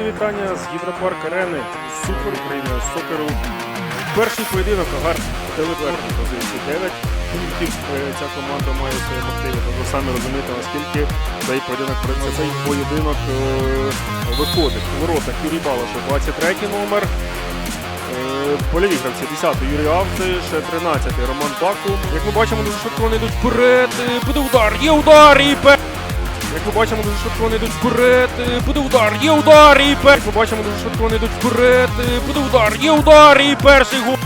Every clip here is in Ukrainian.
Найщиріші вітання з гідропарк арени Супер України Сокеру. Перший поєдинок Агар телеверхні позиції 9 пунктів. Ця команда має в своєму активі. Тобто самі розумієте, наскільки цей поєдинок цей поєдинок е, виходить. У воротах Юрій Балашев, 23 номер. Е, Польові гравці 10 Юрій Авдиш, 13 Роман Баку. Як ми бачимо, дуже швидко вони йдуть вперед. Е, Буде удар, є удар і пе. Як ми бачимо, дуже швидко вони йдуть вперед. Е, Буде удар, є удар і пе. Як ми бачимо, дуже швидко вони йдуть вперед. Е, Буде удар, є удар і перший гол.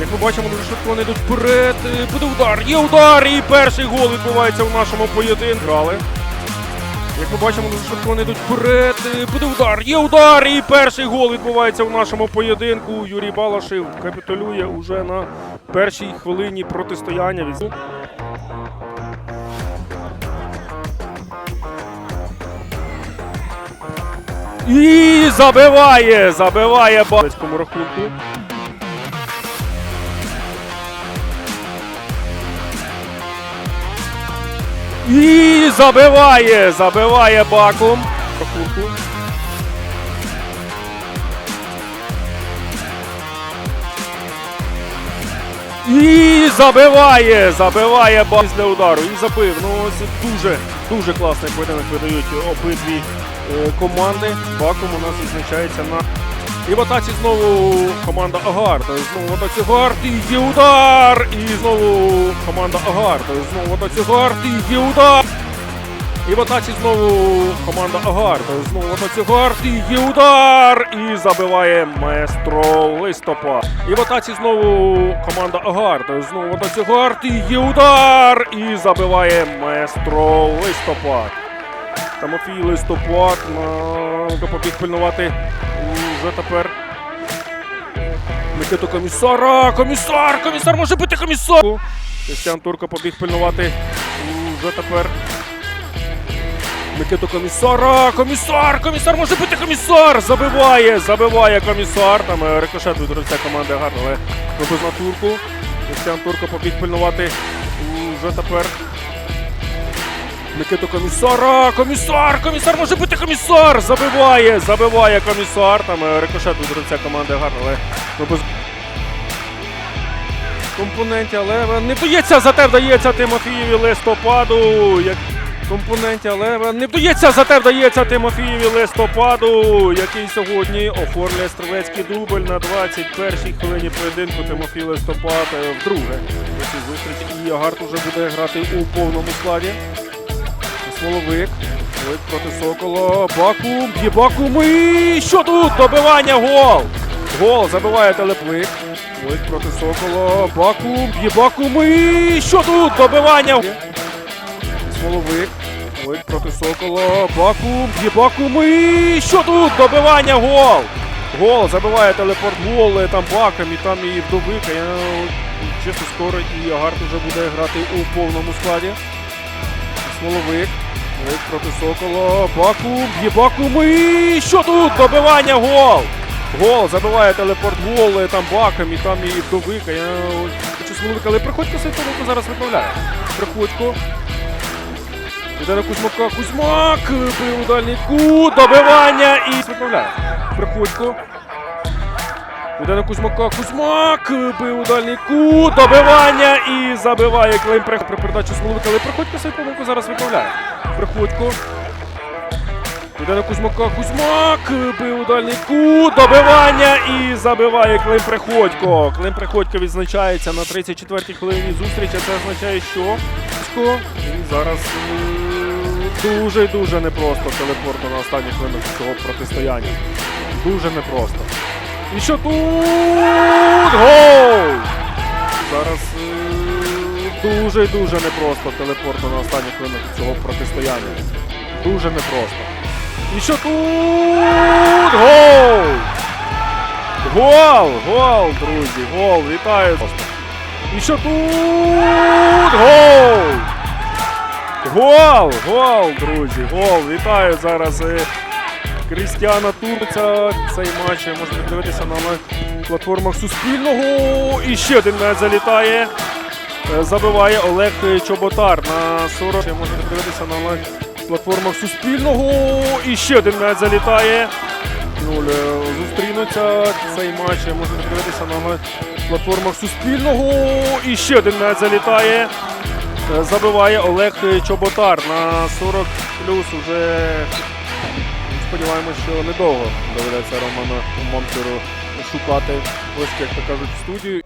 Як ми бачимо, дуже швидко вони йдуть вперед. Е, Буде удар, є удар і перший гол відбувається в нашому поєдинку. Грали. Як ми бачимо, дуже швидко вони йдуть вперед. Буде удар, є удар і перший гол відбувається в нашому поєдинку. Юрій Балашев капітулює уже на першій хвилині протистояння. І забиває, забиває Балецькому рахунку. І забиває, забиває баком. Рахунку. І забиває, забиває бак після удару. І забив. Ну ось дуже, дуже класний поєдинок видають обидві команди. Баком у нас відзначається на. І в атаці знову команда Агар. Тобто Знову в атаці Агар, і є удар! І знову команда Агар. Тобто Знову в атаці Агар, і є удар! І в атаці знову команда Агар. Тобто Знову в атаці Агар, і є удар! І забиває маестро листопад. І в атаці знову команда Агар. Тобто Знову в атаці Агар, і є удар! І забиває маестро листопад. Тимофій Листопад побіг пильнувати вже тепер. Микиту комісара! Комісар! Комісар може бути комісар! Кристиан Турко побіг пильнувати вже тепер. Микиту комісара! Комісар! Комісар може бути комісар! Забиває! Забиває комісар! Там е, рикошет від гравця команди гарно, але вибив на турку. Кристиан Турко побіг пильнувати вже тепер. Микиту комісара! Комісар! Комісар може бути комісар! Забиває! Забиває комісар! Там е, рикошет від гравця команди гарно, але без компоненті, але не вдається, зате вдається Тимофієві листопаду. Як компоненті, але не вдається, зате вдається Тимофієві листопаду, який сьогодні оформлює стрілецький дубль на 21-й хвилині поєдинку Тимофій Листопад е, вдруге. зустрічі. І Агарт уже буде грати у повному складі. Смоловик. Смоловик проти Сокола. Бакум. Б'є Бакум. І що тут? Добивання гол. Гол забиває телеплик. Смоловик проти Сокола. Бакум. Б'є Бакум. І що тут? Добивання. Смоловик. Смоловик проти Сокола. Бакум. Б'є Бакум. І що тут? Добивання гол. Гол забиває телепорт гол е, там баком і там і вдовика. Я чесно скоро і Агарт уже буде грати у повному складі. Смоловик. Смоловик проти Сокола. Бакум. Б'є Бакум. І що тут? Добивання гол. Гол забиває телепорт гол там баком і там і вдовика. Я хочу Смоловика, але приходько цей помилку зараз виправляє. Приходько. Іде на Кузьмака. Кузьмак. Бив у кут. Добивання і виправляє. Приходько. Іде на Кузьмака. Кузьмак. Бив у дальній кут. Добивання і забиває клейм при передачі Смоловика. Але Приходько цей помилку зараз виправляє. Приходько. Іде на Кузьмака. Кузьмак. Бив у дальній кут. Добивання і забиває Клим Приходько. Клим Приходько відзначається на 34-й хвилині зустрічі. Це означає, що. І зараз е, дуже і дуже непросто телепорту на останніх хвилинах цього протистояння. Дуже непросто. І що тут? Гол! Зараз е, дуже і дуже непросто телепорту на останніх хвилинах цього протистояння. Дуже непросто. І що тут? Гол! Гол! Гол, друзі! Гол! Вітаю! І що тут? Гол! Гол! Гол, друзі! Гол! Вітаю зараз е, Крістіана Турця. Цей матч можна дивитися на платформах Суспільного. І ще один м'яч залітає. Е, Забиває Олег Чоботар на 40. Можна дивитися на платформах Суспільного. І ще один м'яч залітає. 0 зустрінуться. Цей матч можна дивитися на платформах Суспільного. І ще один м'яч залітає. Е, Забиває Олег Чоботар на 40 плюс уже. Сподіваємось, що недовго доведеться Роману Монтеру шукати ось, як то кажуть, студію.